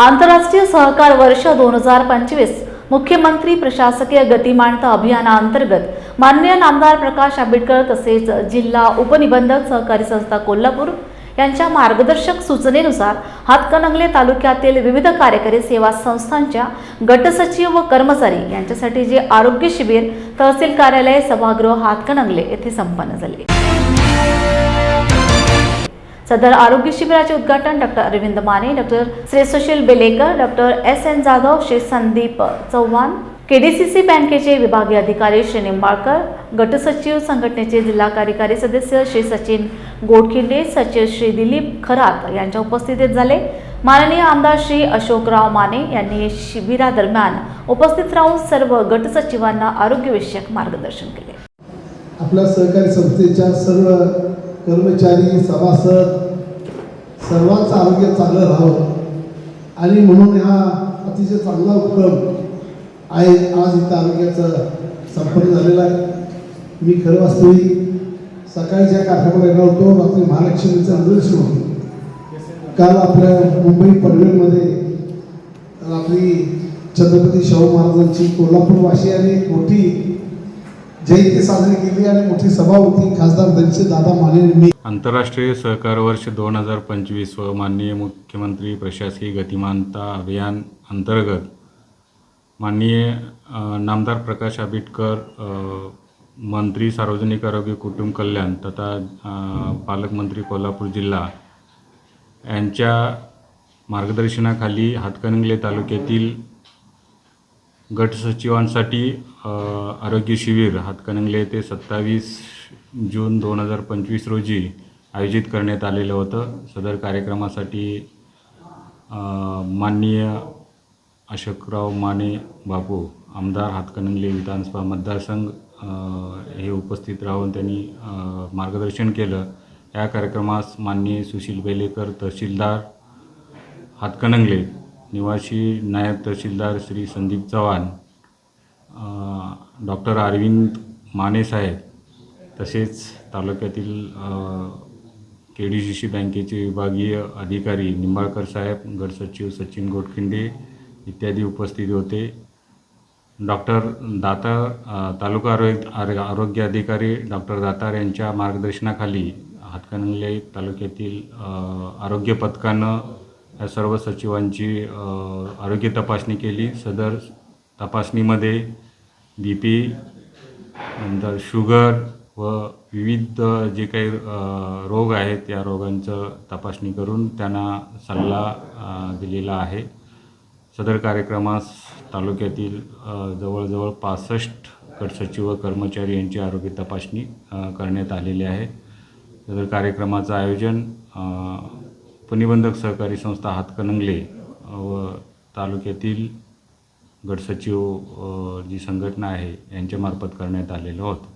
आंतरराष्ट्रीय सहकार वर्ष दोन हजार पंचवीस मुख्यमंत्री प्रशासकीय गतिमानता अभियानाअंतर्गत माननीय नामदार प्रकाश आंबेडकर तसेच जिल्हा उपनिबंधक सहकारी संस्था कोल्हापूर यांच्या मार्गदर्शक सूचनेनुसार हातकणंगले तालुक्यातील विविध कार्यकारी सेवा संस्थांच्या गटसचिव व कर्मचारी यांच्यासाठी जे आरोग्य शिबिर तहसील कार्यालय सभागृह हातकणंगले येथे संपन्न झाले. सदर आरोग्य शिबिराचे उद्घाटन doctor Arvind Mane doctor Shri Sushil Belekar doctor S. N. Jadhav Shri Sandeep Chavan KDCC बँकेचे विभागीय अधिकारी श्री निंबाळकर गटसचिव संघटनेचे जिल्हा कार्यकारी सदस्य श्री सचिन गोडखिंडे सचिव श्री दिलीप खरात यांच्या उपस्थितीत झाले. माननीय आमदार श्री अशोकराव माने यांनी शिबिरादरम्यान उपस्थित राहून सर्व गटसचिवांना आरोग्यविषयक मार्गदर्शन केले. आपल्या सहकारी संस्थेच्या सर्व कर्मचारी सभासद सर्वांचं आरोग्य चांगलं राहावं. आणि म्हणून हा अतिशय चांगला उपक्रम आहे. आज इथं आरोग्याचं संपन्न झालेला आहे. मी खरं वास्तवी सकाळी ज्या कार्यक्रमाला येणार होतो रात्री महालक्ष्मीचं निदर्शन होतं काल आपल्या मुंबई पनवेलमध्ये रात्री छत्रपती शाहू महाराजांची कोल्हापूरवाशी आणि मोठी जयंती साजरी केली आणि मोठी सभा होती. खासदार दलित दादा माने यांनी. आंतरराष्ट्रीय सहकार वर्ष दोन हजार पंचवीस व माननीय मुख्यमंत्री प्रशासकीय गतिमानता अभियान अंतर्गत माननीय नामदार प्रकाश आंबेडकर मंत्री सार्वजनिक आरोग्य कुटुंब कल्याण तथा पालकमंत्री कोल्हापूर जिल्हा यांच्या मार्गदर्शनाखाली हातकणंगले तालुक्यातील गटसचिवांसाठी आरोग्य शिबिर हातकणंगले येथे सत्तावीस जून दोन हजार पंचवीस रोजी आयोजित करण्यात आलेलं होतं. सदर कार्यक्रमासाठी माननीय अशोकराव माने बापू आमदार हातकणंगले विधानसभा मतदारसंघ हे उपस्थित राहून त्यांनी मार्गदर्शन केलं. या कार्यक्रमास माननीय सुशील बेलेकर तहसीलदार हातकणंगले निवासी नायब तहसीलदार श्री संदीप चव्हाण डॉक्टर अरविंद माने साहेब तसेच तालुक्यातील के डी सी सी बँकेचे विभागीय अधिकारी निंबाळकर साहेब गटसचिव सचिन गोटखिंडे इत्यादी उपस्थित होते. डॉक्टर दाता तालुका आरोग्य आरोग्य अधिकारी डॉक्टर दातार यांच्या मार्गदर्शनाखाली हातकणंगले तालुक्यातील आरोग्य पथकानं या सर्व सचिवांची आरोग्य तपासणी केली. सदर तपासणीमध्ये बी पी नंतर शुगर व विविध जे काही रोग आहेत त्या रोगांचं तपासणी करून त्यांना सल्ला दिलेला आहे. सदर कार्यक्रमास तालुक्यातील जवळजवळ पासष्ट गटसचिव व कर्मचारी यांची आरोग्य तपासणी करण्यात आलेली आहे. सदर कार्यक्रमाचं आयोजन उपनिबंधक सहकारी संस्था हातकणंगले व तालुक्यातील गटसचिव जी संघटना आहे यांच्यामार्फत करण्यात आलेलं होतं.